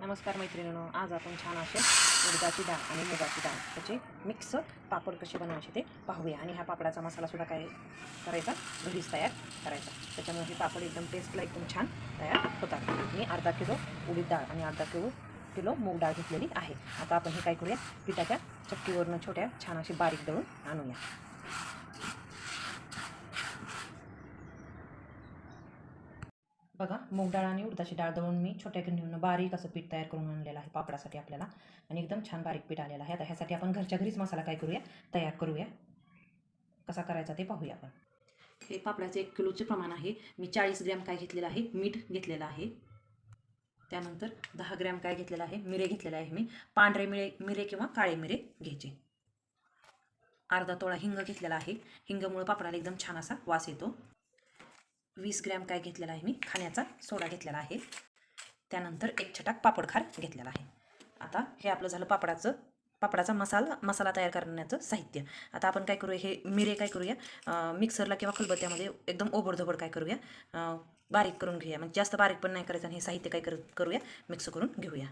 नमस्कार मैत्रिणींनो आज आपण छान असे उडदाची डाळ आणि मुगाची डाळ त्याचे मिक्स पापड कसे बनवायचे ते पाहूया. आणि ह्या पापडाचा मसालासुद्धा काय करायचा? घरीच तयार करायचा. त्याच्यामुळे हे पापड एकदम टेस्टला एकदम छान तयार होतात. मी अर्धा किलो उडीद डाळ आणि अर्धा किलो किलो मूग डाळ घेतलेली आहे. आता आपण हे काय करूया? पिठाच्या चक्कीवरनं छोट्या छान अशी बारीक दळून आणूया. बघा मूग डाळ आणि उडदाची डाळ दळून मी छोट्या गिरणीवरून बारीक असं पीठ तयार करून आणलेलं आहे पापडासाठी आपल्याला. आणि एकदम छान बारीक पीठ आलेलं आहे. आता ह्यासाठी आपण घरच्या घरीच मसाला काय करूया? तयार करूया. कसा करायचा ते पाहूया आपण. हे पापडाचे एक किलोचे प्रमाण आहे. मी चाळीस ग्रॅम काय घेतलेलं आहे? मीठ घेतलेलं आहे. त्यानंतर दहा ग्रॅम काय घेतलेलं आहे? मिरे घेतलेले आहे मी. पांढरे मिरे मिरे किंवा काळे मिरे घ्यायचे. अर्धा तोळा हिंग घेतलेला आहे. हिंगमुळे पापडाला एकदम छान असा वास येतो. वीस ग्रॅम काय घेतलेला आहे मी? खाण्याचा सोडा घेतलेला आहे. त्यानंतर एक छटाक पापडखार घेतलेला आहे. आता हे आपलं झालं पापडाचं पापडाचा मसाला मसाला तयार करण्याचं साहित्य. आता आपण काय करूया हे मिरे काय करूया मिक्सरला किंवा खलबत्त्यामध्ये एकदम ओबडधोबड काय करूया बारीक करून घेऊया. म्हणजे जास्त बारीक पण नाही करायचं आणि हे साहित्य काय कर करूया मिक्स करून घेऊया.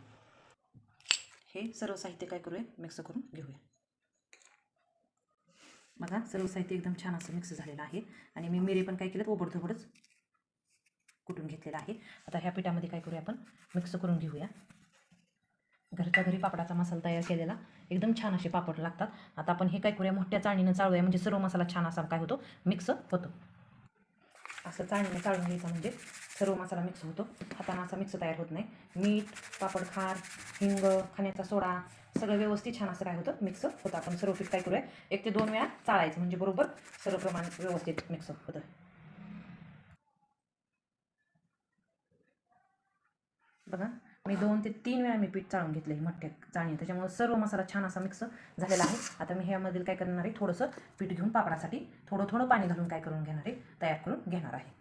हे सर्व साहित्य काय करूया मिक्स करून घेऊया. बघा सर्व साहित्य एकदम छान असं मिक्स झालेलं आहे. आणि मी मिरे पण काय केलं ओबडधोबडच कुटून घेतलेलं आहे. आता ह्या पिठामध्ये काय करूया आपण? मिक्स करून घेऊया. घरच्या घरी पापडाचा मसाला तयार केलेला. एकदम छान असे पापड लागतात. आता आपण हे काय करूया? मोठ्या चाळणीनं चाळूया. म्हणजे सर्व मसाला छान असा काय होतो? मिक्स होतो. असं चाळणीने चाळून घ्यायचं म्हणजे सर्व मसाला मिक्स होतो. हाताने असा मिक्स तयार होत नाही. मीठ पापड खार हिंग खाण्याचा सोडा सगळं व्यवस्थित छान असं काय होतं? मिक्स होतं. आपण सर्व पीठ काय करूया? एक ते दोन वेळा चाळायचं. म्हणजे बरोबर सर्व प्रमाण व्यवस्थित मिक्स होतं. बघा. मी दोन ते तीन वेळा मी पीठ चाळून घेतलं आहे मोठ्या चाळणी त्याच्यामुळे सर्व मसाला छान असा मिक्स झालेला आहे. आता मी ह्यामधील काय करणार आहे थोडंसं पीठ घेऊन पापडासाठी थोडं थोडं पाणी घालून काय करून घेणार आहे तयार करून घेणार आहे.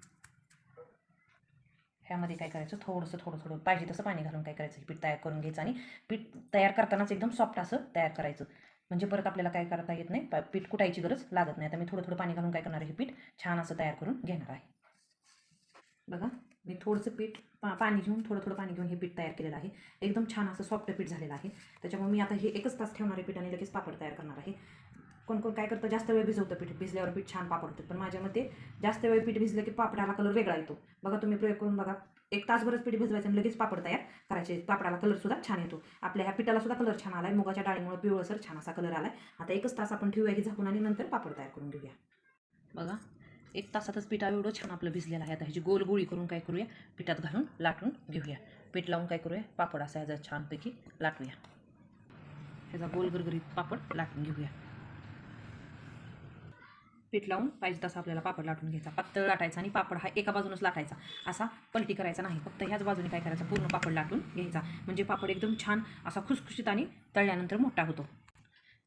ह्यामध्ये काय करायचं थोडंसं थोडं थोडं पाहिजे तसं पाणी घालून काय करायचं हे पीठ तयार करून घ्यायचं आणि पीठ तयार करतानाच एकदम सॉफ्ट असं तयार करायचं. म्हणजे परत आपल्याला काय करता येत नाही पीठ कुटायची गरज लागत नाही. आता मी थोडं थोडं पाणी घालून काय करणार आहे हे पीठ छान असं तयार करून घेणार आहे. बघा मी थोडंसं पीठ पा पाणी घेऊन थोडं थोडं पाणी घेऊन हे पीठ तयार केलेलं आहे. एकदम छान असं सॉफ्ट पीठ झालेलं आहे. त्याच्यामुळे मी आता हे एकच तास ठेवणारे पीठ आणि लगेच पापड तयार करणार आहे. कोण कोण काय करतं जास्त वेळ भिजवतं पीठ. भिजल्यावर पीठ छान पापड होतं पण माझ्या मते जास्त वेळ पीठ भिजलं की पापडाला कलर वेगळा येतो. बघा तुम्ही प्रयोग करून बघा. एक तासभरच पीठ भिजवायचं आणि लगेच पापड तयार करायचे. पापडाला कलर सुद्धा छान येतो. आपल्या ह्या पिठाला सुद्धा कलर छान आलाय. मुगाच्या डाळीमुळे पिवळसर छान असा कलर आलाय. आता एकच तास आपण ठेवूया की झाकून आणि नंतर पापड तयार करून घेऊया. बघा एक तासातच पिठा एवढं छान आपलं भिजलेलं आहे. आता ह्याची गोल गोळी करून काय करूया? पिठात घालून लाटून घेऊया. पीठ लावून काय करूया? पापड असा ह्याचा छानपैकी लाटूया. ह्याचा गोल गरगरीत पापड लाटून घेऊया. पीठ लावून पाहिजे तसा आपल्याला पापड लाटून घ्यायचा. पातळ लाटायचा आणि पापड हा एका बाजूनच लाटायचा. असा पलटी करायचा नाही. फक्त ह्याच बाजूने काय करायचं? पूर्ण पापड लाटून घ्यायचा. म्हणजे पापड एकदम छान असा खुसखुशीत आणि तळल्यानंतर मोठा होतो.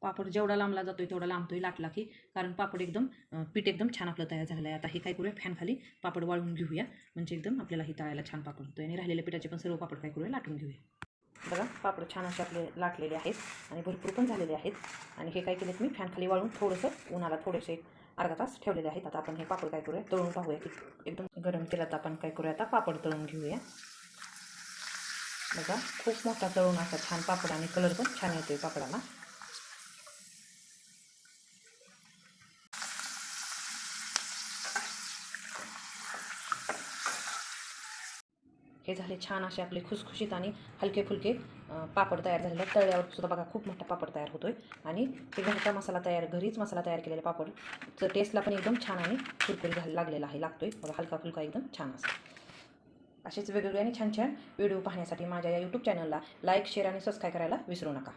पापड जेवढा लांबला जातोय तेवढा लांबतोय लाटला की कारण पापड एकदम पीठ एकदम छान आपलं तयार झालं आहे आता हे काय करूया फॅन खाली पापड वाळून घेऊया. म्हणजे एकदम आपल्याला ही तळायला छान पापड होतोय. आणि राहिलेल्या पिठाचे पण सर्व पापड काय करूया लाटून घेऊया. बघा पापड छान असे आपले लाटलेले आहेत आणि भरपूर पण झालेले आहेत. आणि हे काय केलेत मी फॅनखाली वाळून थोडंसं उन्हाला थोडेसे अर्धा तास ठेवलेले आहेत. आता आपण हे पापड काय करूया तळून पाहूया की एकदम गरम तेलात आपण काय करूया आता पापड तळून घेऊया. बघा खूप मोठा तळून असा छान पापड आणि कलर पण छान येतोय पापडाला. हे झाले छान असे आपले खुसखुशीत आणि हलके फुलके पापड तयार झालेले आहेत. तळल्यावर सुद्धा बघा खूप मोठा पापड तयार होतोय. आणि हे घरचा मसाला तयार घरीच मसाला तयार केलेला पापड तर टेस्टला पण एकदम छान आणि कुरकुरी घाल लागलेला आहे लागतोय. बघा हलका फुलका एकदम छान असा. असेच वेगवेगळे आणि छान छान व्हिडिओ पाहण्यासाठी माझ्या या यूट्यूब चॅनलला लाईक शेअर आणि सबस्क्राईब करायला विसरू नका.